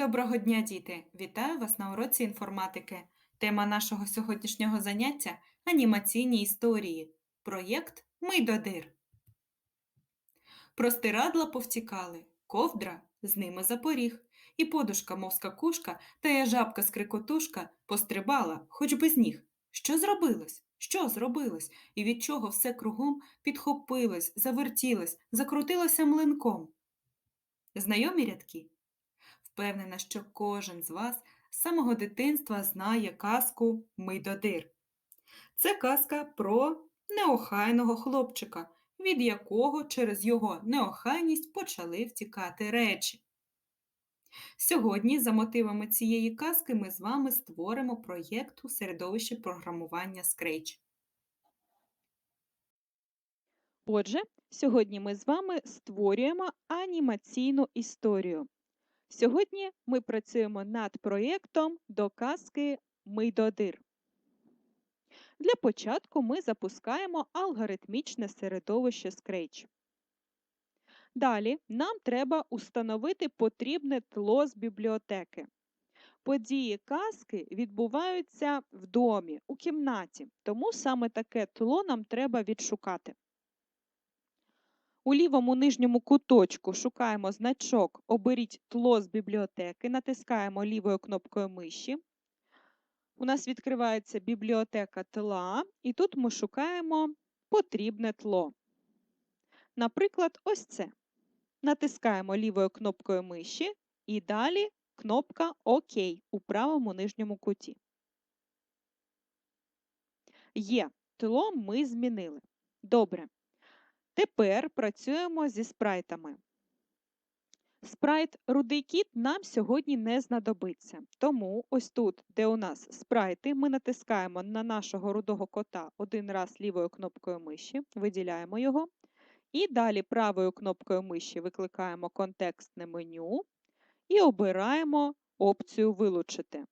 Доброго дня, діти! Вітаю вас на уроці інформатики. Тема нашого сьогоднішнього заняття анімаційні історії. Проєкт Мийдодир. Простирадла повтікали, ковдра з ними запоріг, і подушка, мов скакушка, та я жабка скрикотушка пострибала, хоч без ніг. Що зробилось? Що зробилось? І від чого все кругом підхопилось, завертілось, закрутилося млинком? Знайомі рядки? Впевнена, що кожен з вас з самого дитинства знає казку Мийдодир. Це казка про неохайного хлопчика, від якого через його неохайність почали втікати речі. Сьогодні, за мотивами цієї казки, ми з вами створимо проєкт у середовищі програмування Scratch. Отже, сьогодні ми з вами створюємо анімаційну історію. Сьогодні ми працюємо над проєктом до казки Мийдодир. Для початку ми запускаємо алгоритмічне середовище Scratch. Далі нам треба установити потрібне тло з бібліотеки. Події казки відбуваються в домі, у кімнаті, тому саме таке тло нам треба відшукати. У лівому нижньому куточку шукаємо значок Оберіть тло з бібліотеки, натискаємо лівою кнопкою миші. У нас відкривається бібліотека тла, і тут ми шукаємо потрібне тло. Наприклад, ось це. Натискаємо лівою кнопкою миші і далі кнопка ОК у правому нижньому куті. Є, тло ми змінили. Добре. Тепер працюємо зі спрайтами. Спрайт рудий кіт нам сьогодні не знадобиться. Тому ось тут, де у нас спрайти, ми натискаємо на нашого рудого кота один раз лівою кнопкою миші, виділяємо його. І далі правою кнопкою миші викликаємо контекстне меню і обираємо опцію Вилучити.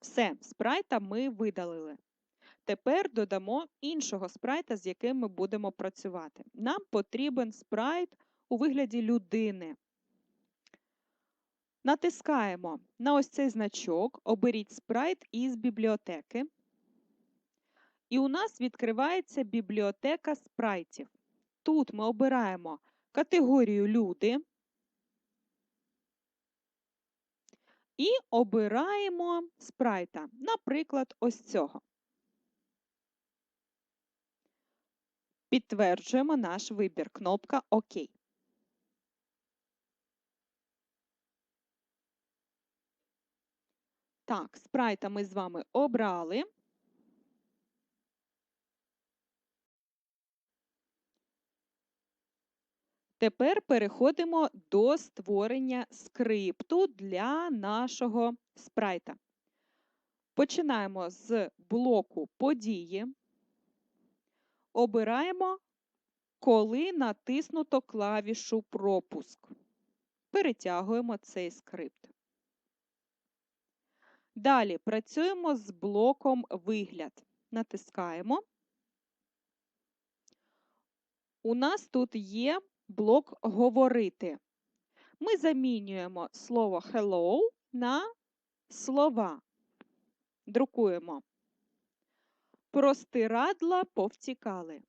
Все, спрайта ми видалили. Тепер додамо іншого спрайта, з яким ми будемо працювати. Нам потрібен спрайт у вигляді людини. Натискаємо на ось цей значок, оберіть спрайт із бібліотеки. І у нас відкривається бібліотека спрайтів. Тут ми обираємо категорію люди і обираємо спрайта, наприклад, ось цього. Підтверджуємо наш вибір. Кнопка ОК. Так, спрайта ми з вами обрали. Тепер переходимо до створення скрипту для нашого спрайта. Починаємо з блоку події. Обираємо, коли натиснуто клавішу пропуск. Перетягуємо цей скрипт. Далі працюємо з блоком вигляд. Натискаємо. У нас тут є блок говорити. Ми замінюємо слово hello на слова. Друкуємо. Простирадла повтікали.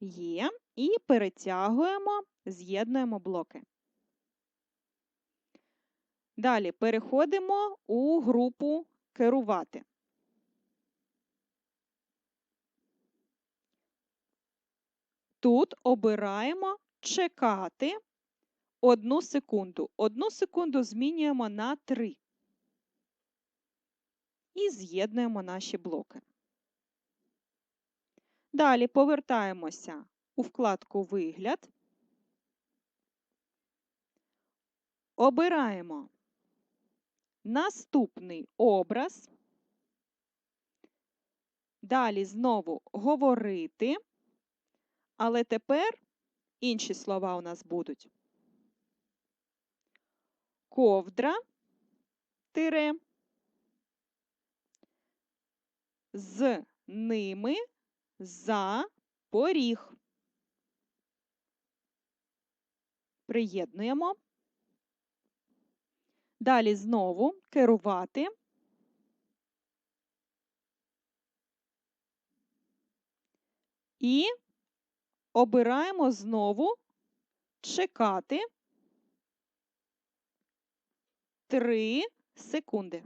Є. І перетягуємо, з'єднуємо блоки. Далі переходимо у групу керувати. Тут обираємо чекати одну секунду. Одну секунду змінюємо на 3. І з'єднуємо наші блоки. Далі повертаємося у вкладку Вигляд. Обираємо наступний образ. Далі знову говорити. Але тепер інші слова у нас будуть. ковдра тире з ними за поріг. Приєднуємо. Далі знову керувати. І обираємо знову чекати 3 секунди.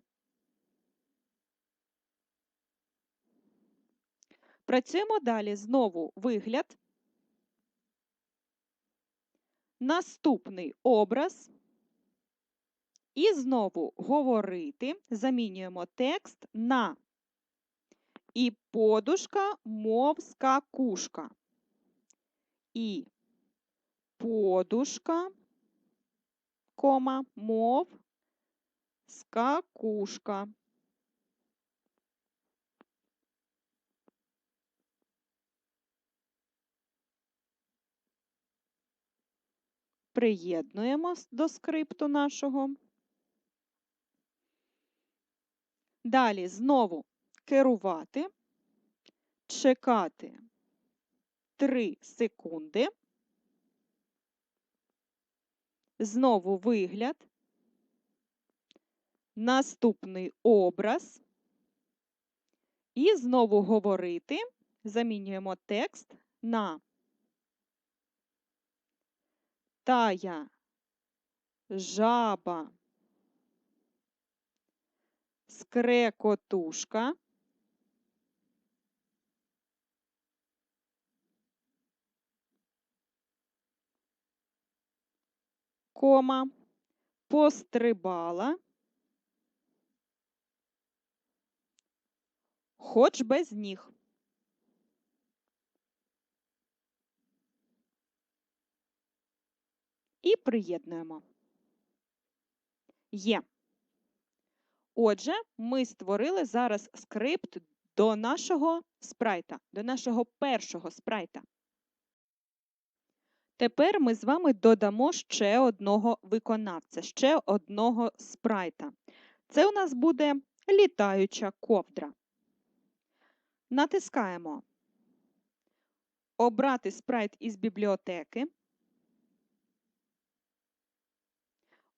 Працюємо далі. Знову вигляд. Наступний образ. І знову говорити. Замінюємо текст на і подушка, мов скакушка. І подушка, кома, мов скакушка. Приєднуємо до скрипту нашого. Далі знову керувати, чекати 3 секунди. Знову вигляд. Наступний образ. І знову говорити. Замінюємо текст на тая, жаба, скрекотушка. Кома, пострибала, хоч без ніг. І приєднуємо. Є. Отже, ми створили зараз скрипт до нашого спрайта, до нашого першого спрайта. Тепер ми з вами додамо ще одного виконавця, ще одного спрайта. Це у нас буде літаюча ковдра. Натискаємо Обрати спрайт із бібліотеки.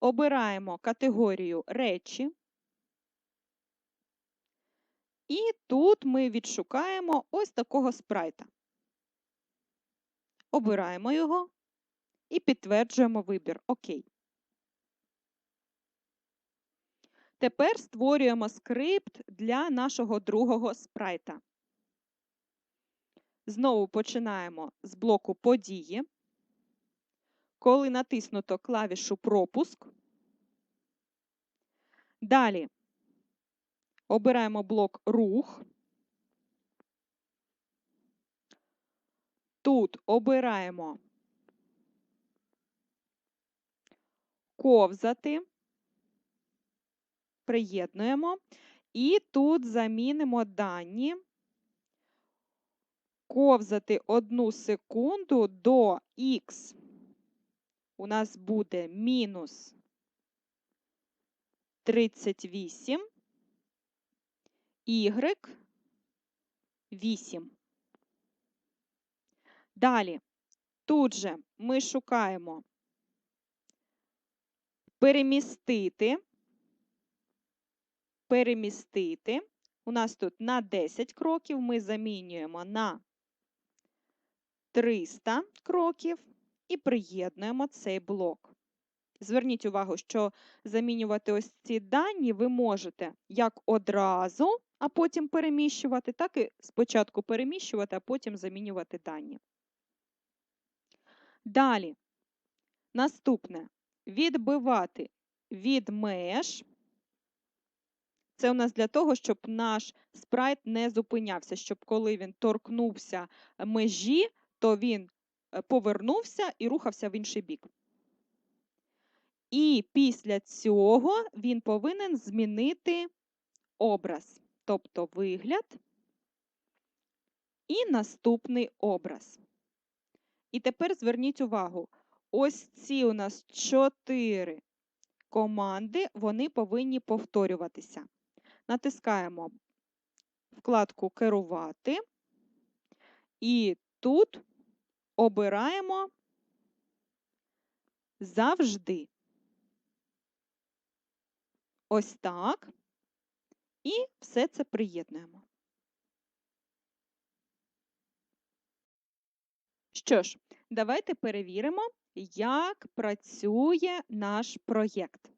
Обираємо категорію речі. І тут ми відшукаємо ось такого спрайта. Обираємо його і підтверджуємо вибір ОК. Тепер створюємо скрипт для нашого другого спрайта. Знову починаємо з блоку події. Коли натиснуто клавішу пропуск. Далі обираємо блок рух. Тут обираємо ковзати, приєднуємо і тут замінимо дані ковзати одну секунду до х. У нас буде мінус 38, y 8. Далі, тут же ми шукаємо перемістити, перемістити. У нас тут на 10 кроків ми замінюємо на 300 кроків і приєднуємо цей блок. Зверніть увагу, що замінювати ось ці дані ви можете як одразу, а потім переміщувати, так і спочатку переміщувати, а потім замінювати дані. Далі, наступне відбивати від меж. Це у нас для того, щоб наш спрайт не зупинявся, щоб коли він торкнувся межі, то він е, повернувся і рухався в інший бік. І після цього він повинен змінити образ, тобто вигляд і наступний образ. І тепер зверніть увагу, ось ці у нас чотири команди вони повинні повторюватися. Натискаємо вкладку Керувати і тут обираємо завжди. Ось так. І все це приєднуємо. Що ж, давайте перевіримо, як працює наш проєкт.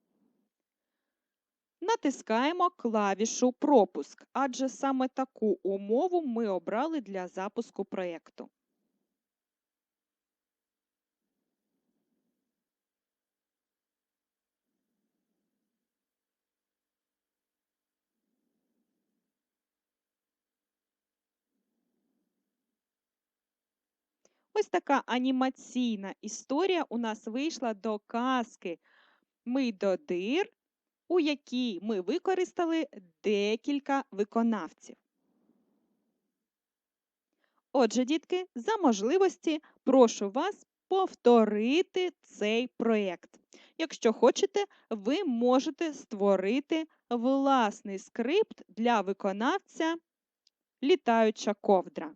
Натискаємо клавішу Пропуск, адже саме таку умову ми обрали для запуску проєкту. Ось така анімаційна історія у нас вийшла до казки Мийдодир, у якій ми використали декілька виконавців. Отже, дітки, за можливості прошу вас повторити цей проєкт. Якщо хочете, ви можете створити власний скрипт для виконавця Літаюча ковдра.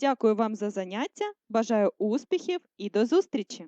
Дякую вам за заняття, бажаю успіхів і до зустрічі!